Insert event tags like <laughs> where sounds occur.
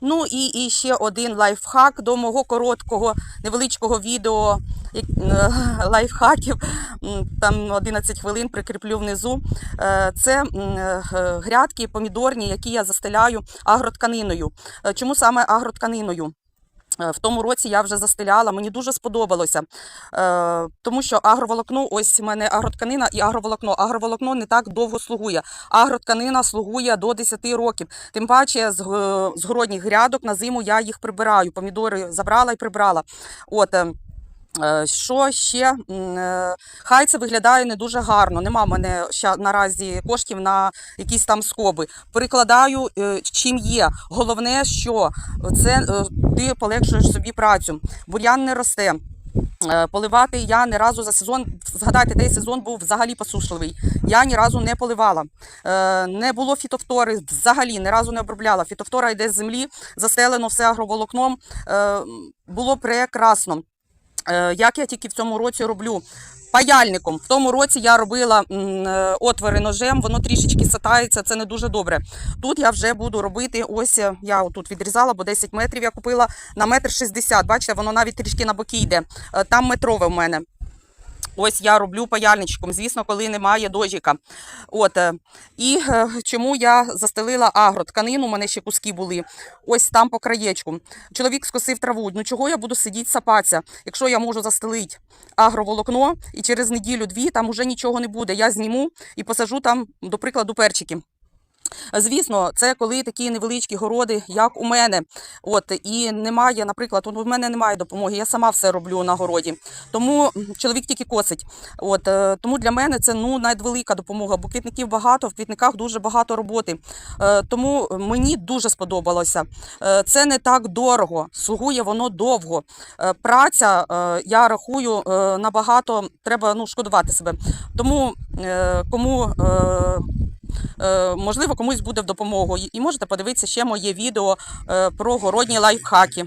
Ну і, і ще один лайфхак до мого короткого невеличкого відео е, <laughs> лайфхаків. Там 11 хвилин прикріплю внизу. Е, Це е, грядки помідорні, які я застеляю агротканиною. Чому саме агротканиною? Е, В тому році я вже застеляла, мені дуже сподобалося. Е, тому що агроволокно, ось у мене агротканина і агроволокно. Агроволокно не так довго слугує. Агротканина слугує до 10 років. Тим паче з, городніх грядок на зиму я їх прибираю. Помідори забрала і прибрала. От. е, Що ще? Хай це виглядає не дуже гарно. Нема в мене ще наразі коштів на якісь там скоби. Перекладаю е, чим є. Головне, що це ти полегшуєш собі працю. Бур'ян не росте. Е, Поливати я не разу за сезон. Згадайте, той сезон був взагалі посушливий. Я ні разу не поливала. Е, Не було фітофтори, взагалі ні разу не обробляла. Фітофтора йде з землі, застелено все агроволокном. Е, Було прекрасно. Е, Як я тільки в цьому році роблю. Паяльником. В тому році я робила е, отвори ножем, воно трішечки сатається, це не дуже добре. Тут я вже буду робити, ось е, я тут відрізала, бо 10 метрів я купила на метр 60. Бачите, воно навіть трішки на боки йде. Там метрове в мене. Ось я роблю паяльничком, звісно, коли немає дожіка. От, е, і е, чому я застелила агро? Тканину, у мене ще куски були. Ось там по краєчку. Чоловік скосив траву. Ну чого я буду сидіти сапатися, якщо я можу застелити агроволокно і через неділю-дві там уже нічого не буде. Я зніму і посажу там, до прикладу, перчики. Звісно, це коли такі невеличкі городи, як у мене. От і немає, наприклад, у мене немає допомоги. Я сама все роблю на городі. Тому чоловік тільки косить. От е, тому для мене це ну надвелика допомога, бо квітників багато, в квітниках дуже багато роботи. Е, Тому мені дуже сподобалося. Е, Це не так дорого, слугує воно довго. Праця, я рахую, набагато треба ну, шкодувати себе. Тому кому. Е, можливо, комусь буде в допомогу. І- І можете подивитися ще моє відео е, про городні лайфхаки.